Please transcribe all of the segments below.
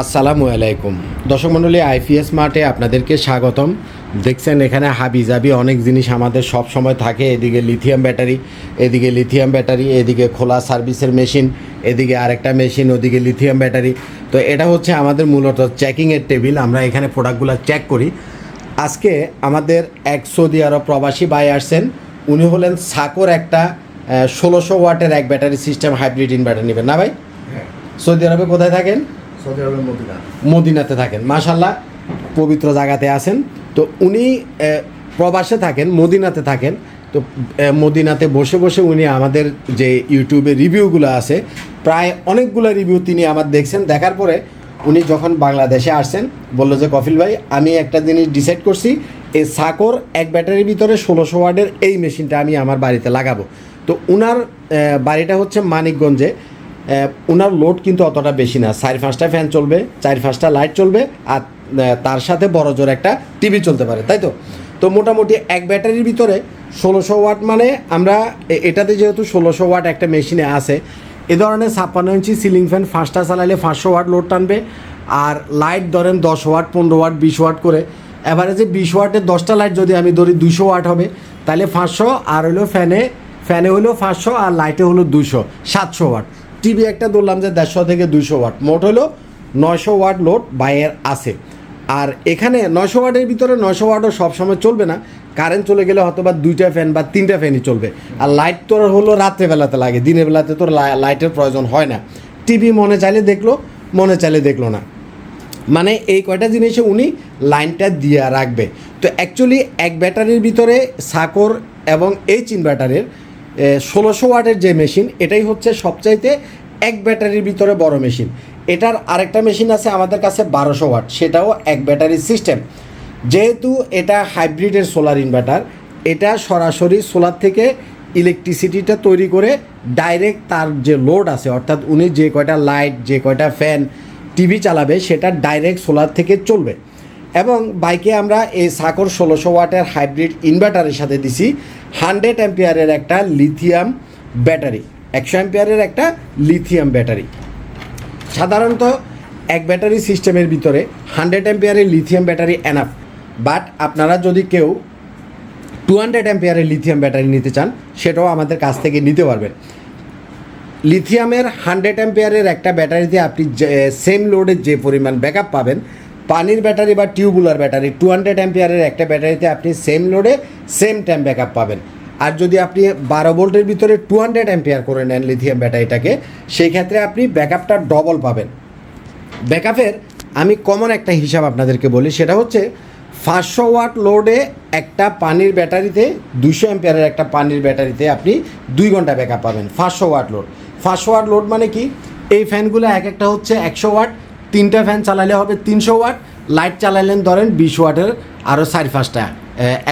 আসসালামু আলাইকুম। দর্শক মণ্ডলী আইপিএস মার্টে আপনাদেরকে স্বাগতম। দেখছেন এখানে হাবি জাবি অনেক জিনিস আমাদের সব সময় থাকে। এদিকে লিথিয়াম ব্যাটারি এদিকে লিথিয়াম ব্যাটারি এদিকে খোলা সার্ভিসের মেশিন এদিকে আরেকটা মেশিন ওদিকে লিথিয়াম ব্যাটারি। তো এটা হচ্ছে আমাদের মূলত চেকিংয়ের টেবিল। আমরা এখানে প্রোডাক্টগুলো চেক করি। আজকে আমাদের এক সৌদি আরব প্রবাসী ভাই আসছেন। উনি হলেন সাকোর একটা ষোলোশো ওয়াটের এক ব্যাটারি সিস্টেম হাইব্রিড ইনভার্টার নেবেন। না ভাই? হ্যাঁ। সৌদি আরবে কোথায় থাকেন? মদিনাতে থাকেন। মাশাল্লাহ পবিত্র জায়গাতে আছেন। তো উনি প্রবাসে থাকেন, মদিনাতে থাকেন। তো মদিনাতে বসে বসে উনি আমাদের যে ইউটিউবে রিভিউগুলো আছে, প্রায় অনেকগুলো রিভিউ তিনি আমার দেখছেন। দেখার পরে উনি যখন বাংলাদেশে আসছেন, বলল যে, কফিল ভাই, আমি একটা জিনিস ডিসাইড করছি এই সাকর এক ব্যাটারির ভিতরে ষোলোশো ওয়ার্ডের এই মেশিনটা আমি আমার বাড়িতে লাগাবো। তো উনার বাড়িটা হচ্ছে মানিকগঞ্জে। ওনার লোড কিন্তু অতটা বেশি না। চার পাঁচটা ফ্যান চলবে, চার পাঁচটা লাইট চলবে, আর তার সাথে বড় জোর একটা টিভি চলতে পারে, তাই তো? তো মোটামুটি এক ব্যাটারির ভিতরে ষোলোশো ওয়াট মানে আমরা এটাতে যেহেতু ষোলোশো ওয়াট একটা মেশিনে আছে, এ ধরনের ছাপ্পান্ন ইঞ্চি সিলিং ফ্যান পাঁচটা চালালে পাঁচশো ওয়াট লোড টানবে, আর লাইট ধরেন দশ ওয়াট, পনেরো ওয়াট, বিশ ওয়াট করে। অ্যাভারেজে বিশ ওয়াটের দশটা লাইট যদি আমি ধরি দুশো ওয়াট হবে, তাহলে পাঁচশো আর হলো ফ্যানে ফ্যানে হলো পাঁচশো আর লাইটে হলো দুশো সাতশো ওয়াট। টিভি একটা ধরলাম যে দেড়শো থেকে দুশো ওয়াট। মোট হলো নয়শো ওয়াট লোড বাইয়ের আছে। আর এখানে নয়শো ওয়াটের ভিতরে নয়শো ওয়াটও সবসময় চলবে না। কারেন্ট চলে গেলে হয়তো বা দুইটা ফ্যান বা তিনটা ফ্যানই চলবে। আর লাইট তোর হলো রাত্রেবেলাতে লাগে দিনের বেলাতে তোর লাইটের প্রয়োজন হয় না। টিভি মনে চাইলে দেখল, মনে চাইলে দেখল না। মানে এই কয়টা জিনিসে উনি লাইনটা দিয়ে রাখবে। তো অ্যাকচুয়ালি এক ব্যাটারির ভিতরে সাকর এবং এইচ ইনভার্টারের ষোলোশো ওয়াটের যে মেশিন, এটাই হচ্ছে সবচাইতে এক ব্যাটারির ভিতরে বড় মেশিন। এটার আরেকটা মেশিন আছে আমাদের কাছে বারোশো ওয়াট, সেটাও এক ব্যাটারির সিস্টেম। যেহেতু এটা হাইব্রিডের সোলার ইনভার্টার, এটা সরাসরি সোলার থেকে ইলেকট্রিসিটিটা তৈরি করে ডাইরেক্ট তার যে লোড আছে, অর্থাৎ উনি যে কয়টা লাইট, যে কয়টা ফ্যান, টিভি চালাবে, সেটা ডাইরেক্ট সোলার থেকে চলবে। এবং বাইকে আমরা এই সাকর ষোলোশো ওয়াটের হাইব্রিড ইনভার্টারের সাথে দিছি হান্ড্রেড অ্যাম্পিয়ারের একটা লিথিয়াম ব্যাটারি, একশো অ্যাম্পিয়ারের একটা লিথিয়াম ব্যাটারি। সাধারণত এক ব্যাটারি সিস্টেমের ভিতরে হান্ড্রেড অ্যাম্পিয়ারের লিথিয়াম ব্যাটারি এনাফ বাট আপনারা যদি কেউ টু হান্ড্রেড অ্যাম্পিয়ারের লিথিয়াম ব্যাটারি নিতে চান, সেটাও আমাদের কাছ থেকে নিতে পারবেন। লিথিয়ামের হান্ড্রেড অ্যাম্পিয়ারের একটা ব্যাটারিতে আপনি সেম লোডের যে পরিমাণ ব্যাকআপ পাবেন পানির ব্যাটারি বা টিউবুলার ব্যাটারি টু হান্ড্রেড অ্যাম্পিয়ারের একটা ব্যাটারিতে আপনি সেম লোডে সেম টাইম ব্যাকআপ পাবেন। আর যদি আপনি বারো ভোল্টের ভিতরে টু হান্ড্রেড অ্যাম্পিয়ার করে নেন লিথিয়াম ব্যাটারিটাকে, সেই ক্ষেত্রে আপনি ব্যাকআপটা ডবল পাবেন। ব্যাকআপের আমি কমন একটা হিসাব আপনাদেরকে বলি, সেটা হচ্ছে পাঁচশো ওয়াট লোডে একটা পানির ব্যাটারিতে দুশো অ্যাম্পিয়ারের একটা পানির ব্যাটারিতে আপনি দুই ঘণ্টা ব্যাকআপ পাবেন, পাঁচশো ওয়াট লোড পাঁচশো ওয়াট লোড মানে কি? এই ফ্যানগুলো এক একটা হচ্ছে একশো ওয়াট তিনটা ফ্যান চালালে হবে তিনশো ওয়াট লাইট চালালেন ধরেন বিশ ওয়াটের আরও চারি পাঁচটা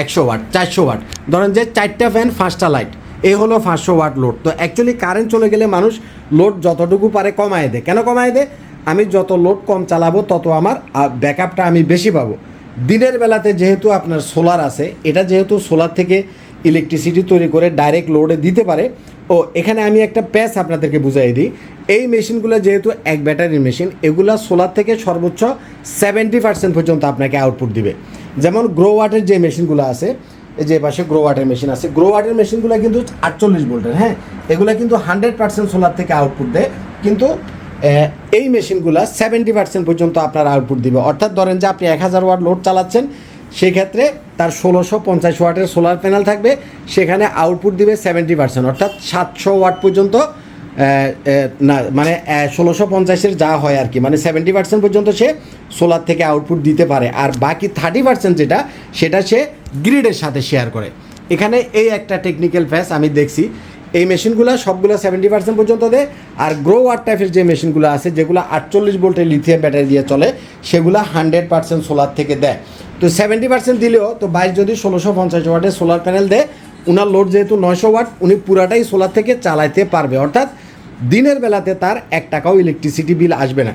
একশো ওয়াট, চারশো ওয়াট। ধরেন যে চারটা ফ্যান পাঁচটা লাইট এই হলো পাঁচশো ওয়াট লোড তো অ্যাকচুয়ালি কারেন্ট চলে গেলে মানুষ লোড যতটুকু পারে কমায় দেয়। কেন কমায় দেয়? আমি যত লোড কম চালাবো, তত আমার ব্যাকআপটা আমি বেশি পাবো। দিনের বেলাতে যেহেতু আপনার সোলার আছে, এটা যেহেতু সোলার থেকে ইলেকট্রিসিটি তৈরি করে ডাইরেক্ট লোডে দিতে পারে ও, এখানে আমি একটা প্যাচ আপনাদেরকে বুঝাই দিই। এই মেশিনগুলো যেহেতু এক ব্যাটারির মেশিন, এগুলা সোলার থেকে সর্বোচ্চ সেভেন্টি পার্সেন্ট পর্যন্ত আপনাকে আউটপুট দিবে। যেমন গ্রো ওয়াটের যে মেশিনগুলো আছে যে পাশে গ্রো ওয়াটের মেশিন আছে গ্রো ওয়াটের মেশিনগুলো কিন্তু আটচল্লিশ ভোল্টের হ্যাঁ? এগুলো কিন্তু হান্ড্রেড পার্সেন্ট সোলার থেকে আউটপুট দেয়। কিন্তু এই মেশিনগুলো সেভেন্টি পার্সেন্ট পর্যন্ত আপনার আউটপুট দিবে। অর্থাৎ ধরেন যে আপনি এক হাজার ওয়াট লোড চালাচ্ছেন সেই ক্ষেত্রে তার ষোলোশো পঞ্চাশ ওয়াটের সোলার প্যানেল থাকবে, সেখানে আউটপুট দিবে সেভেন্টি পার্সেন্ট অর্থাৎ সাতশো ওয়াট পর্যন্ত না মানে ষোলোশো পঞ্চাশের যা হয় আর কি মানে সেভেন্টি পার্সেন্ট পর্যন্ত সে সোলার থেকে আউটপুট দিতে পারে, আর বাকি থার্টি পার্সেন্ট যেটা, সেটা সে গ্রিডের সাথে শেয়ার করে। এখানে এই একটা টেকনিক্যাল ফ্যাস আমি দেখছি, এই মেশিনগুলো সবগুলো সেভেন্টি পার্সেন্ট পর্যন্ত দেয়, আর গ্রো ওয়ার টাইপের যে মেশিনগুলো আছে, যেগুলো আটচল্লিশ ভোল্টের লিথিয়াম ব্যাটারি দিয়ে চলে, সেগুলো হান্ড্রেড পার্সেন্ট সোলার থেকে দেয়। তো সেভেন্টি পার্সেন্ট দিলেও তো বাইশ যদি ষোলোশো পঞ্চাশ ওয়াটের সোলার প্যানেল দেয়, উনার লোড যেহেতু নয়শো ওয়াট, উনি পুরাটাই সোলার থেকে চালাইতে পারবে। অর্থাৎ দিনের বেলাতে তার এক টাকাও ইলেকট্রিসিটি বিল আসবে না।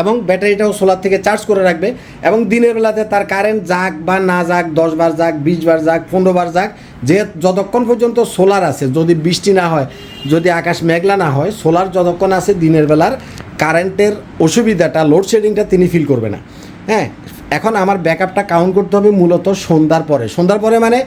এবং ব্যাটারিটাও সোলার থেকে চার্জ করে রাখবে এবং দিনের বেলাতে তার কারেন্ট যাক বা না যাক, দশ বার যাক, বিশ বার যাক, পনেরো বার যাক, যে যতক্ষণ পর্যন্ত সোলার আছে, যদি বৃষ্টি না হয়, যদি আকাশ মেঘলা না হয় সোলার যতক্ষণ আছে দিনের বেলার কারেন্টের অসুবিধাটা লোডশেডিংটা তিনি ফিল করবে না। হ্যাঁ এখন আমার ব্যাকআপটা কাউন্ট করতে হবে মূলত সন্ধ্যার পরে। সন্ধ্যার পরে মানে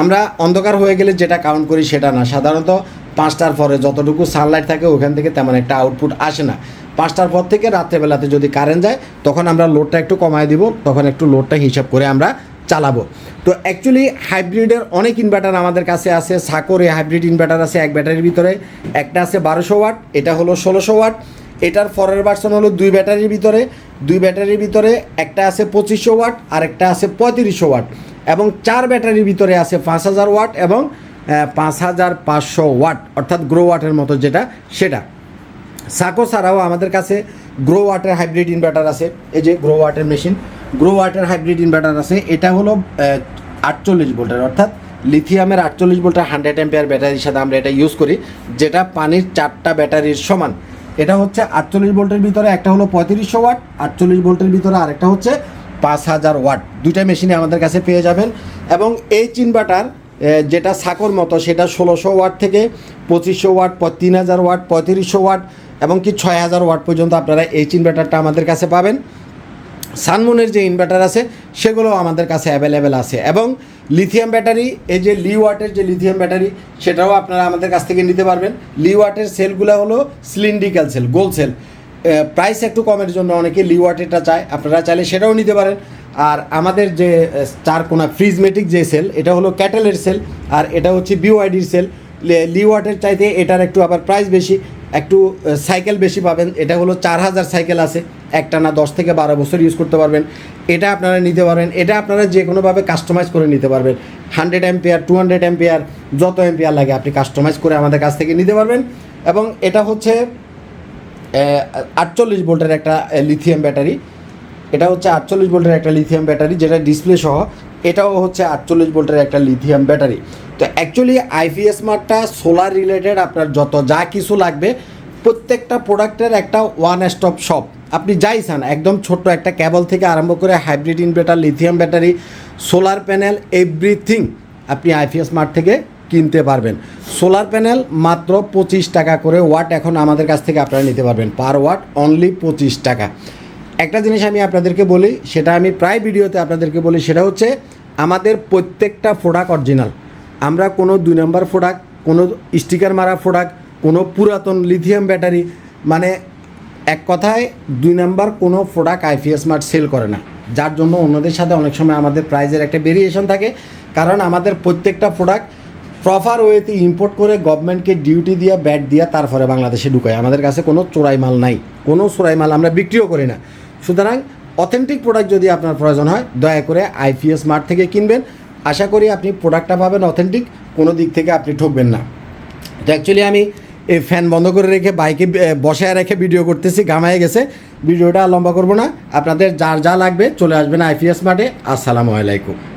আমরা অন্ধকার হয়ে গেলে যেটা কাউন্ট করি সেটা না। সাধারণত পাঁচটার পরে যতটুকু সানলাইট থাকে ওখান থেকে তেমন একটা আউটপুট আসে না। পাঁচটার পর থেকে রাত্রেবেলাতে যদি কারেন্ট যায়, তখন আমরা লোডটা একটু কমায় দিব, তখন একটু লোডটা হিসাব করে আমরা চালাবো। তো অ্যাকচুয়ালি হাইব্রিডের অনেক ইনভার্টার আমাদের কাছে আছে। সাকোরে হাইব্রিড ইনভার্টার আছে এক ব্যাটারির ভিতরে। একটা আছে বারোশো ওয়াট, এটা হলো ষোলোশো ওয়াট। এটার ফরের ভার্সন হলো দুই ব্যাটারির ভিতরে। দুই ব্যাটারির ভিতরে একটা আছে পঁচিশশো ওয়াট আর একটা আছে পঁয়ত্রিশশো ওয়াট এবং চার ব্যাটারির ভিতরে আছে পাঁচ হাজার ওয়াট এবং পাঁচ হাজার পাঁচশো ওয়াট, অর্থাৎ গ্রো ওয়াটের মতো যেটা, সেটা। সাকো ছাড়াও আমাদের কাছে গ্রো ওয়াটের হাইব্রিড ইনভার্টার আছে। এই যে গ্রো ওয়াটের মেশিন গ্রো ওয়াটের হাইব্রিড ইনভার্টার আছে। এটা হলো আটচল্লিশ ভোল্টের, অর্থাৎ লিথিয়ামের আটচল্লিশ ভোল্টের হান্ড্রেড এম্পিয়ার ব্যাটারির সাথে আমরা এটা ইউজ করি, যেটা পানির চারটা ব্যাটারির সমান। এটা হচ্ছে আটচল্লিশ ভোল্টের ভিতরে একটা হলো পঁয়ত্রিশশো ওয়াট, আটচল্লিশ ভোল্টের ভিতরে আরেকটা হচ্ছে পাঁচ হাজার ওয়াট। দুইটা মেশিনে আমাদের কাছে পেয়ে যাবেন। এবং এই ইনভার্টার যেটা সাকর মতো, সেটা ষোলোশো ওয়াট থেকে পঁচিশশো ওয়াট তিন হাজার ওয়াট, পঁয়ত্রিশশো ওয়াট এবং কি ছয় হাজার ওয়াট পর্যন্ত আপনারা এই ইনভার্টারটা আমাদের কাছে পাবেন। সানমুনের যে ইনভার্টার আছে সেগুলো আমাদের কাছে অ্যাভেলেবেল আছে। এবং লিথিয়াম ব্যাটারি এই যে লি ওয়াটের যে লিথিয়াম ব্যাটারি সেটাও আপনারা আমাদের কাছ থেকে নিতে পারবেন। লি ওয়াটের সেলগুলো হলো সিলিন্ডিক্যাল সেল গোল সেল প্রাইস একটু কমের জন্য অনেকে লি ওয়াটেরটা চায়, আপনারা চাইলে সেটাও নিতে পারেন। আর আমাদের যে চার কোনা ফ্রিজমেটিক যে সেল এটা হলো ক্যাটেলের সেল আর এটা হচ্ছে বিওআইডির সেল লি ওয়াটের চাইতে এটার একটু আবার প্রাইস বেশি, একটু সাইকেল বেশি পাবেন। এটা হলো চার হাজার সাইকেল আছে একটা না দশ থেকে বারো বছর ইউজ করতে পারবেন। এটা আপনারা নিতে পারবেন, এটা আপনারা যে কোনোভাবে কাস্টমাইজ করে নিতে পারবেন। Hundred ampere two hundred ampere যত এম্পিয়ার লাগে আপনি কাস্টমাইজ করে আমাদের কাছ থেকে নিতে পারবেন। এবং এটা হচ্ছে আটচল্লিশ ভোল্টের একটা লিথিয়াম ব্যাটারি এটা হচ্ছে আটচল্লিশ ভোল্টের একটা লিথিয়াম ব্যাটারি যেটা ডিসপ্লে সহ এটাও হচ্ছে আটচল্লিশ ভোল্টের একটা লিথিয়াম ব্যাটারি তো অ্যাকচুয়ালি আইপিএস মার্টটা সোলার রিলেটেড আপনার যত যা কিছু লাগবে, প্রত্যেকটা প্রোডাক্টের একটা ওয়ান স্টপ শপ আপনি যাই চান, একদম ছোট্ট একটা ক্যাবল থেকে আরম্ভ করে hybrid inverter lithium battery solar panel everything আপনি আইপিএস মার্ট থেকে কিনতে পারবেন। সোলার প্যানেল মাত্র পঁচিশ টাকা করে ওয়াট এখন আমাদের কাছ থেকে আপনারা নিতে পারবেন পার ওয়াট অনলি পঁচিশ টাকা। একটা জিনিস আমি আপনাদেরকে বলি, সেটা আমি প্রায় ভিডিওতে আপনাদেরকে বলি, সেটা হচ্ছে আমাদের প্রত্যেকটা প্রোডাক্ট অরিজিনাল। আমরা কোনো দুই নম্বর প্রোডাক্ট কোনো স্টিকার মারা প্রোডাক্ট কোনো পুরাতন লিথিয়াম ব্যাটারি মানে এক কথায় দুই নাম্বার কোনো প্রোডাক্ট আইপিএস মার্ট সেল করে না। যার জন্য অন্যদের সাথে অনেক সময় আমাদের প্রাইজের একটা ভেরিয়েশন থাকে। কারণ আমাদের প্রত্যেকটা প্রোডাক্ট প্রপার ওয়েতে ইম্পোর্ট করে গভর্নমেন্টকে ডিউটি দিয়ে ব্যাট দিয়ে তারপরে বাংলাদেশে ঢুকায়। আমাদের কাছে কোনো চোরাই মাল নাই। কোনো চোরাই মাল আমরা বিক্রিও করি না। সুতরাং অথেন্টিক প্রোডাক্ট যদি আপনার প্রয়োজন হয়, দয়া করে আইপিএস মার্ট থেকে কিনবেন। আশা করি আপনি প্রোডাক্টটা পাবেন অথেন্টিক, কোনো দিক থেকে আপনি ঠকবেন না। তো অ্যাকচুয়ালি আমি এই ফ্যান বন্ধ করে রেখে বাইকে বসায় রেখে ভিডিও করতেছি, ঘামায় গেছে। ভিডিওটা লম্বা করব না। আপনাদের যার যা লাগবে চলে আসবেন আইপিএস মার্টে। আসসালামু আলাইকুম।